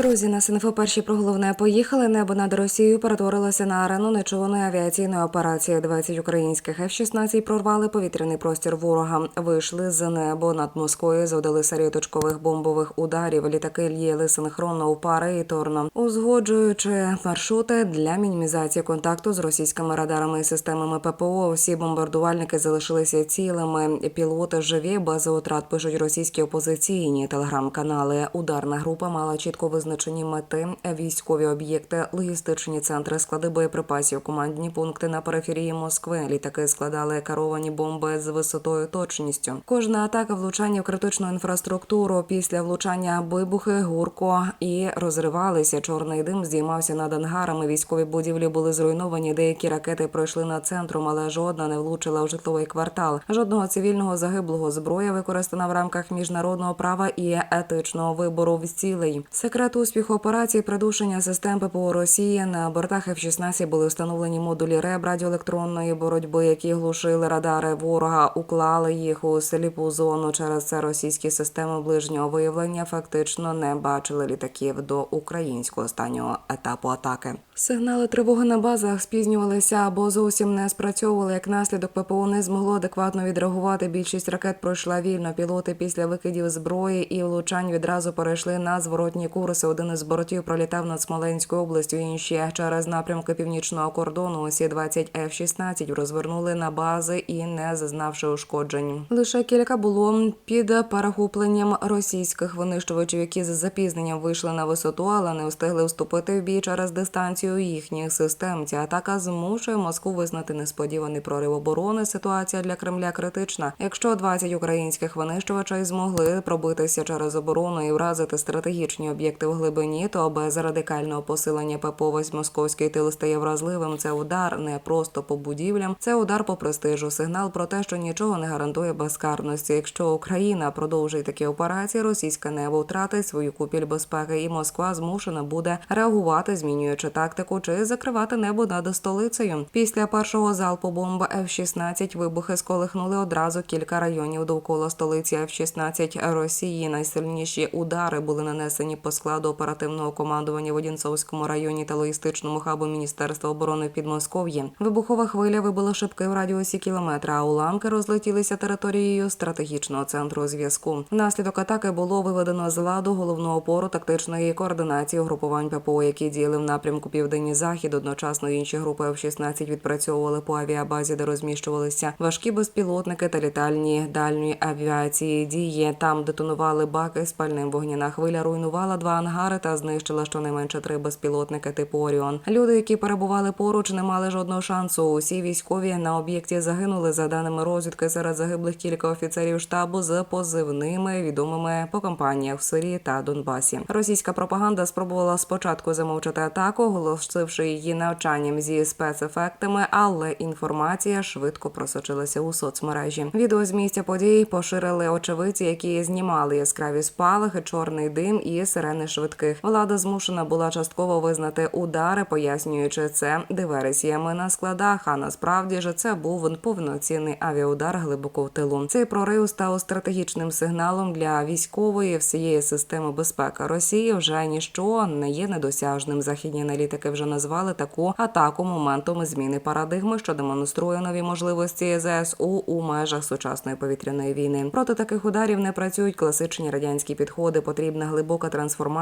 Друзі, на СНФ перші про головне поїхали. Небо над Росією перетворилося на арену нечуваної авіаційної операції. 20 українських F-16 прорвали повітряний простір ворога. Вийшли з небо над Москвою, завдали серію точкових бомбових ударів. Літаки ліяли синхронно у пари і торно, узгоджуючи маршрути для мінімізації контакту з російськими радарами і системами ППО. Всі бомбардувальники залишилися цілими. Пілоти живі без утрат. Пишуть російські опозиційні телеграм-канали. Ударна група мала чітко визначені мети, військові об'єкти, логістичні центри, склади боєприпасів, командні пункти на периферії Москви. Літаки складали керовані бомби з висотою точністю. Кожна атака влучання в критичну інфраструктуру після влучання вибухи, гурко і розривалися. Чорний дим здіймався над ангарами. Військові будівлі були зруйновані. Деякі ракети пройшли над центром, але жодна не влучила в житловий квартал. Жодного цивільного загиблого зброя використана в рамках міжнародного права і етичного вибору в цілей. Секрет успіху операції придушення систем ППО Росії на бортах F-16 були встановлені модулі РЕБ радіоелектронної боротьби, які глушили радари ворога, уклали їх у сліпу зону. Через це російські системи ближнього виявлення фактично не бачили літаків до українського останнього етапу атаки. Сигнали тривоги на базах спізнювалися або зовсім не спрацьовували. Як наслідок ППО не змогло адекватно відреагувати. Більшість ракет пройшла вільно. Пілоти після викидів зброї і влучань відразу перейшли на зворотні курси. Один із бортів пролітав над Смоленською областю. Інші через напрямки північного кордону. Усі 20 F-16 розвернули на бази і не зазнавши ушкоджень. Лише кілька було під перехопленням російських винищувачів, які з запізненням вийшли на висоту, але не встигли вступити в бій через дистанцію їхніх систем. Ця атака змушує Москву визнати несподіваний прорив оборони. Ситуація для Кремля критична. Якщо 20 українських винищувачів змогли пробитися через оборону і вразити стратегічні об'єкти в глибині, то без радикального посилення ППО весь московський тил стає вразливим. Це удар не просто по будівлям, це удар по престижу. Сигнал про те, що нічого не гарантує безкарності. Якщо Україна продовжить такі операції, російське небо втратить свою купіль безпеки, і Москва змушена буде реагувати, змінюючи тактику чи закривати небо над столицею. Після першого залпу бомби F-16 вибухи сколихнули одразу кілька районів довкола столиці F-16 Росії. Найсильніші удари були нанесені по складу оперативного командування в Одінцовському районі та логістичному хабу Міністерства оборони Підмосков'ї. Вибухова хвиля вибила шибки в радіусі кілометра, а уламки розлетілися територією стратегічного центру зв'язку. Внаслідок атаки було виведено з ладу головну опору тактичної координації угрупувань ППО, які діяли в напрямку південний захід. Одночасно інші групи F-16 відпрацьовували по авіабазі, де розміщувалися важкі безпілотники та літальні дальньої авіації. Дії там детонували баки з пальним вогняна хвиля, руйнувала два ангари та знищила щонайменше три безпілотники типу Оріон. Люди, які перебували поруч, не мали жодного шансу. Усі військові на об'єкті загинули. За даними розвідки, серед загиблих кілька офіцерів штабу з позивними відомими по кампаніях в Сирії та Донбасі. Російська пропаганда спробувала спочатку замовчати атаку, оголосивши її навчанням зі спецефектами, але інформація швидко просочилася у соцмережі. Відео з місця подій поширили очевидці, які знімали яскраві спалахи, чорний дим і сирени швидких. Влада змушена була частково визнати удари, пояснюючи це диверсіями на складах. А насправді ж це був повноцінний авіаудар глибоко в тилу. Цей прорив став стратегічним сигналом для військової всієї системи безпеки Росії. Вже ніщо не є недосяжним. Західні аналітики вже назвали таку атаку моментом зміни парадигми, що демонструє нові можливості ЗСУ у межах сучасної повітряної війни. Проти таких ударів не працюють класичні радянські підходи. Потрібна глибока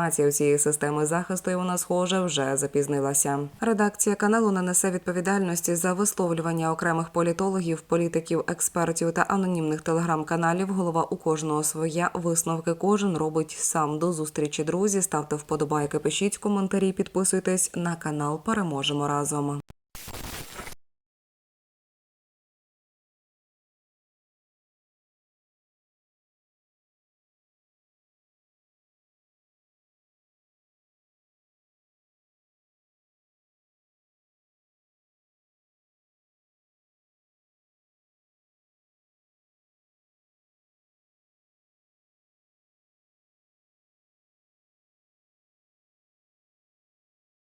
трансформація всієї системи захисту. і Вона схоже вже запізнилася. Редакція каналу не несе відповідальності за висловлювання окремих політологів, політиків, експертів та анонімних телеграм-каналів. Голова у кожного своя висновки. Кожен робить сам. До зустрічі, друзі. Ставте вподобайки, пишіть коментарі, підписуйтесь на канал. Переможемо разом.